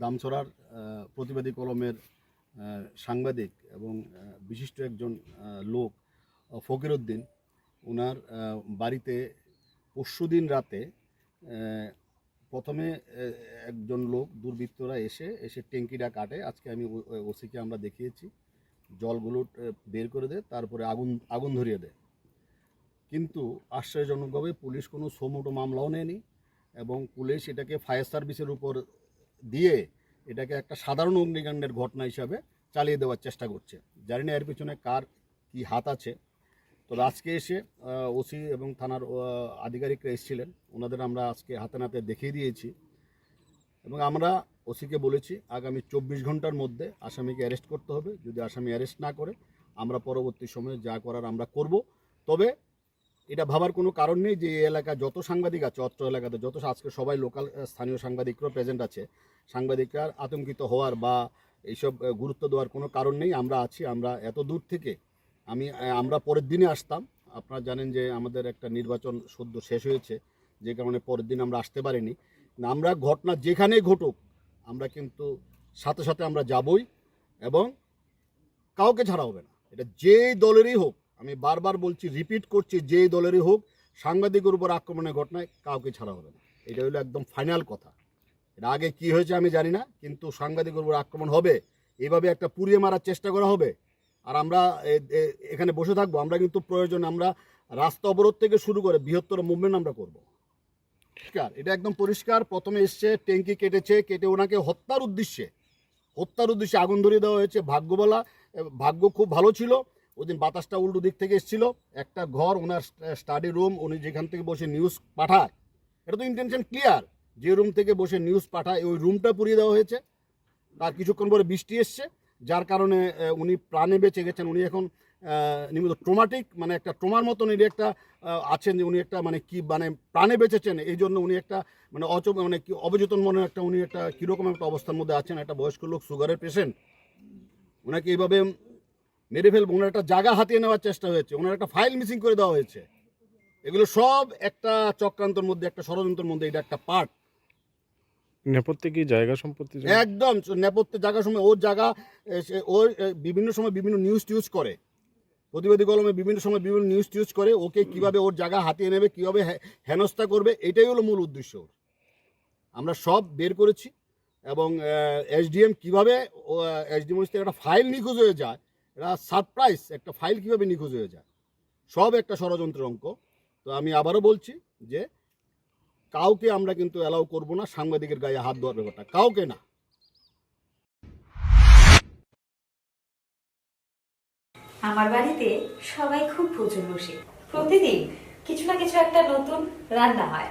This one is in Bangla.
দামছড়ার প্রতিবাদী কলমের সাংবাদিক এবং বিশিষ্ট একজন লোক ফকির উদ্দিন ওনার বাড়িতে পরশুদিন রাতে প্রথমে একজন লোক, দুর্বৃত্তরা এসে এসে ট্যাঙ্কিটা কাটে। আজকে আমি ওসিকে আমরা দেখিয়েছি। জলগুলো বের করে দেয়, তারপরে আগুন আগুন ধরিয়ে দেয়। কিন্তু আশ্চর্যজনকভাবে পুলিশ কোনো সোমোটো মামলাও নেয়নি এবং পুলিশ এটাকে ফায়ার সার্ভিসের উপর দিয়ে এটাকে একটা সাধারণ অগ্নিকাণ্ডের ঘটনা হিসাবে চালিয়ে দেওয়ার চেষ্টা করছে। জানি না এর পিছনে কার কি হাত আছে। তো আজকে এসে ওসি এবং থানার আধিকারিকরা এসেছিলেন। ওনাদের আমরা আজকে হাতে নাতে দেখিয়ে দিয়েছি। এবং আমরা ওসিকে বলেছি, আগামী চব্বিশ ঘণ্টার মধ্যে আসামিকে অ্যারেস্ট করতে হবে। যদি আসামি অ্যারেস্ট না করে, আমরা পরবর্তী সময়ে যা করার আমরা করব। তবে এটা ভাবার কোনো কারণ নেই যে এই এলাকায় যত সাংবাদিক আছে, অত্র এলাকাতে যত আজকে সবাই লোকাল স্থানীয় সাংবাদিকরা প্রেজেন্ট আছে। সাংবাদিকরা আতঙ্কিত হওয়ার বা এইসব গুরুত্ব দেওয়ার কোনো কারণ নেই। আমরা আছি, আমরা এত দূর থেকে আমি আমরা পরের দিনে আসতাম। আপনারা জানেন যে আমাদের একটা নির্বাচন সদ্য শেষ হয়েছে, যে কারণে পরের দিন আমরা আসতে পারিনি। আমরা ঘটনা যেখানেই ঘটুক, আমরা কিন্তু সাথে সাথে আমরা যাবই এবং কাউকে ছাড়া হবে না। এটা যেই দলেরই হোক আমি বারবার বলছি রিপিট করছি, যেই দলেরই হোক, সাংবাদিকের উপর আক্রমণের ঘটনায় কাউকে ছাড়া হবে না। এটা হলো একদম ফাইনাল কথা। এটা আগে কি হয়েছে আমি জানি না, কিন্তু সাংবাদিকের উপর আক্রমণ হবে, এভাবে একটা পুড়িয়ে মারার চেষ্টা করা হবে, আর আমরা এখানে বসে থাকব, আমরা কিন্তু প্রয়োজন, আমরা রাস্তা অবরোধ থেকে শুরু করে বৃহত্তর মুভমেন্ট আমরা করব। পরিষ্কার, এটা একদম পরিষ্কার। প্রথমে এসছে, ট্যাঙ্কি কেটেছে, কেটে ওনাকে হত্যার উদ্দেশ্যে হত্যার উদ্দেশ্যে আগুন ধরিয়ে দেওয়া হয়েছে, ভাগ্যবলা ভাগ্য খুব ভালো ছিল। ওই দিন বাতাসটা উল্টো দিক থেকে এসেছিল। একটা ঘর, ওনার স্টাডি রুম উনি যেখান থেকে বসে নিউজ পাঠায়। এটা তো ইন্টেনশন ক্লিয়ার যে রুম থেকে বসে নিউজ পাঠায়, ওই রুমটা পুড়িয়ে দেওয়া হয়েছে। তার কিছুক্ষণ পরে বৃষ্টি এসছে, যার কারণে উনি প্রাণে বেঁচে গেছেন। উনি এখন নিয়মিত ট্রোমাটিক মানে একটা ট্রোমার মতন উনি একটা আছেন যে উনি একটা মানে কি মানে প্রাণে বেঁচেছেন। এই জন্য উনি একটা মানে অচ মানে কি, অবচেতন মনে একটা উনি একটা কীরকম একটা অবস্থার মধ্যে আছেন। একটা বয়স্ক লোক সুগারের পেশেন্ট ওনাকে এইভাবে মেরে ফেলব ওনার একটা জায়গা হাতিয়ে নেওয়ার চেষ্টা হয়েছে ওনার একটা ফাইল মিসিং করে দেওয়া হয়েছে। এগুলো সব একটা চক্রান্তর মধ্যে একটা ষড়যন্ত্রের মধ্যে এটা একটা পার্ট নেপথ্যে কি জায়গা সম্পত্তি একদম নেপথ্যে জায়গার সময় ওর জায়গা ওর বিভিন্ন সময় বিভিন্ন নিউজ টিউজ করে। প্রতিবাদী কলমে বিভিন্ন সময় বিভিন্ন নিউজ টিউজ করে ওকে কীভাবে ওর জায়গা হাতিয়ে নেবে কীভাবে হেনস্থা করবে এটাই হলো মূল উদ্দেশ্য ওর। আমরা সব বের করেছি এবং এসডিএম কীভাবে এসডিএম একটা ফাইল নিখোঁজ হয়ে যায় এটা সারপ্রাইজ একটা ফাইল কীভাবে নিখোঁজ হয়ে যায়। সব একটা ষড়যন্ত্রের অঙ্ক। তো আমি আবারও বলছি যে, কাউকে আমরা কিন্তু অ্যালাউ করব না, সাংবাদিকের গায়ে হাত দেওয়ার ব্যাপারটা। কাউকে না। আমার বাড়িতে সবাই খুব প্রচুর বসে। প্রতিদিন কিছু না কিছু একটা নতুন রান্না হয়।